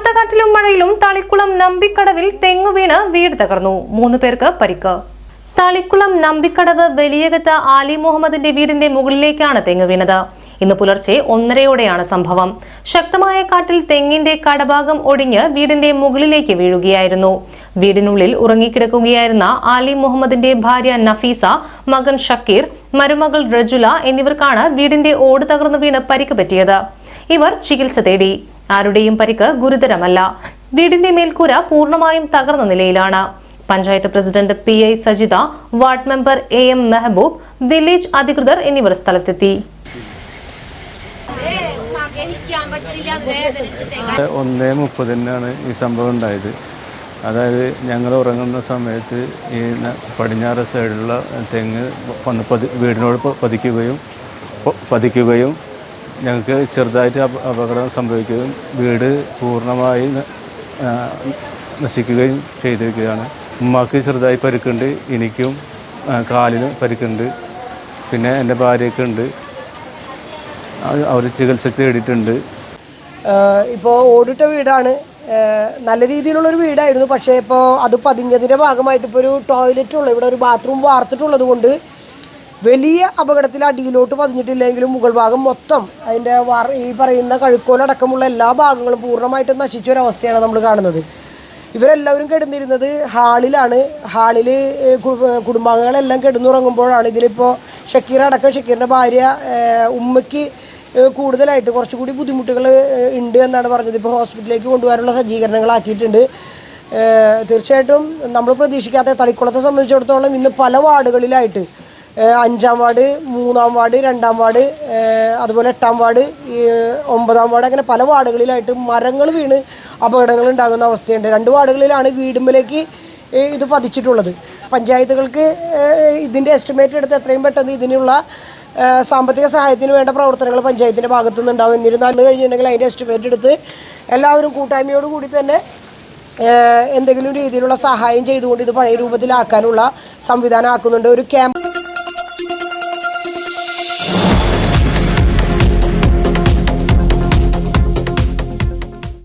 കനത്ത കാറ്റിലും മഴയിലും തളിക്കുളം നമ്പിക്കടവിൽ തെങ്ങു വീണ് വീട് തകർന്നു. മൂന്ന് പേർക്ക് പരിക്ക്. തളിക്കുളം നമ്പിക്കടവ് വലിയകത്ത് ആലി മുഹമ്മദിന്റെ വീടിന്റെ മുകളിലേക്കാണ് തെങ്ങ് വീണത്. ഇന്ന് പുലർച്ചെ ഒന്നരയോടെയാണ് സംഭവം. ശക്തമായ കാട്ടിൽ തെങ്ങിന്റെ കടഭാഗം ഒടിഞ്ഞ് വീടിന്റെ മുകളിലേക്ക് വീഴുകയായിരുന്നു. വീടിനുള്ളിൽ ഉറങ്ങിക്കിടക്കുകയായിരുന്ന ആലി മുഹമ്മദിന്റെ ഭാര്യ നഫീസ മകൻ ഷക്കീർ മരുമകൾ റജുല എന്നിവർക്കാണ് വീടിന്റെ ഓട് തകർന്നു വീണ് പരിക്ക് പറ്റിയത്. ഇവർ ചികിത്സ തേടി. ആരുടെയും പരിക്ക് ഗുരുതരമല്ല. വീടിന്റെ മേൽക്കൂര പൂർണമായും തകർന്ന നിലയിലാണ്. Panchayat president P I Sajitha ward member A M Mehaboob village അധികൃതർ എന്നിവർ സ്ഥലത്തെത്തി. ഒന്നേ മുപ്പതിനാണ് ഈ സംഭവം ഉണ്ടായത്. അതായത് ഞങ്ങൾ ഉറങ്ങുന്ന സമയത്ത് ഈ പടിഞ്ഞാറ് സൈഡിലുള്ള തെങ്ങ് വന്ന് പതി വീടിനോട് പതിക്കുകയും പതിക്കുകയും ഞങ്ങൾക്ക് ചെറുതായിട്ട് അപ- അപകടം സംഭവിക്കുകയും വീട് പൂർണമായി നശിക്കുകയും ചെയ്തിരിക്കുകയാണ്. ഉമ്മാക്ക് ചെറുതായി പരിക്കുണ്ട് എനിക്കും കാലിന് പരിക്കുണ്ട്. പിന്നെ എന്റെ ഭാര്യയ്ക്കുണ്ട് അവർ ചികിത്സ തേടിയിട്ടുണ്ട്. ഇപ്പോൾ ഓടിട്ട വീടാണ്. നല്ല രീതിയിലുള്ളൊരു വീടായിരുന്നു. പക്ഷേ ഇപ്പോൾ അത് പതിഞ്ഞതിന്റെ ഭാഗമായിട്ട് ഇപ്പോൾ ഒരു ടോയ്ലറ്റ് ഉള്ള. ഇവിടെ ഒരു ബാത്റൂം വാർത്തിട്ടുള്ളത് കൊണ്ട് വലിയ അപകടത്തിൽ അടിയിലോട്ട് പതിഞ്ഞിട്ടില്ലെങ്കിലും മുകൾ ഭാഗം മൊത്തം അതിന്റെ ഈ പറയുന്ന കഴുക്കോലടക്കമുള്ള എല്ലാ ഭാഗങ്ങളും പൂർണമായിട്ടും നശിച്ച ഒരവസ്ഥയാണ് നമ്മൾ കാണുന്നത്. ഇവരെല്ലാവരും കിടന്നിരുന്നത് ഹാളിലാണ്. ഹാളിൽ കുടുംബാംഗങ്ങളെല്ലാം കിടന്നുറങ്ങുമ്പോഴാണ് ഇതിലിപ്പോൾ ഷക്കീർ അടക്കം ഷക്കീറിന്റെ ഭാര്യ ഉമ്മയ്ക്ക് കൂടുതലായിട്ട് കുറച്ചുകൂടി ബുദ്ധിമുട്ടുകൾ ഉണ്ട് എന്നാണ് പറഞ്ഞത്. ഇപ്പോൾ ഹോസ്പിറ്റലിലേക്ക് കൊണ്ടുപോകാനുള്ള സജ്ജീകരണങ്ങളാക്കിയിട്ടുണ്ട്. തീർച്ചയായിട്ടും നമ്മൾ പ്രതീക്ഷിക്കാത്ത തളിക്കുളത്തെ സംബന്ധിച്ചിടത്തോളം ഇന്ന് പല വാർഡുകളിലായിട്ട് അഞ്ചാം വാർഡ് മൂന്നാം വാർഡ് രണ്ടാം വാർഡ് അതുപോലെ എട്ടാം വാർഡ് ഒമ്പതാം വാർഡ് അങ്ങനെ പല വാർഡുകളിലായിട്ട് മരങ്ങൾ വീണ് അപകടങ്ങൾ ഉണ്ടാകുന്ന അവസ്ഥയുണ്ട്. രണ്ട് വാർഡുകളിലാണ് വീടുമ്പിലേക്ക് ഇത് പതിച്ചിട്ടുള്ളത്. പഞ്ചായത്തുകൾക്ക് ഇതിന്റെ എസ്റ്റിമേറ്റ് എടുത്ത് എത്രയും പെട്ടെന്ന് ഇതിനുള്ള സാമ്പത്തിക സഹായത്തിന് വേണ്ട പ്രവർത്തനങ്ങൾ പഞ്ചായത്തിന്റെ ഭാഗത്തു നിന്നുണ്ടാവും എന്നിരുന്നാലും കഴിഞ്ഞിട്ടുണ്ടെങ്കിൽ അതിന്റെ എസ്റ്റിമേറ്റ് എടുത്ത് എല്ലാവരും കൂട്ടായ്മയോട് കൂടി തന്നെ എന്തെങ്കിലും രീതിയിലുള്ള സഹായം ചെയ്തുകൊണ്ട് ഇത് പഴയ രൂപത്തിലാക്കാനുള്ള സംവിധാനം ആക്കുന്നുണ്ട്. ഒരു ക്യാമ്പ്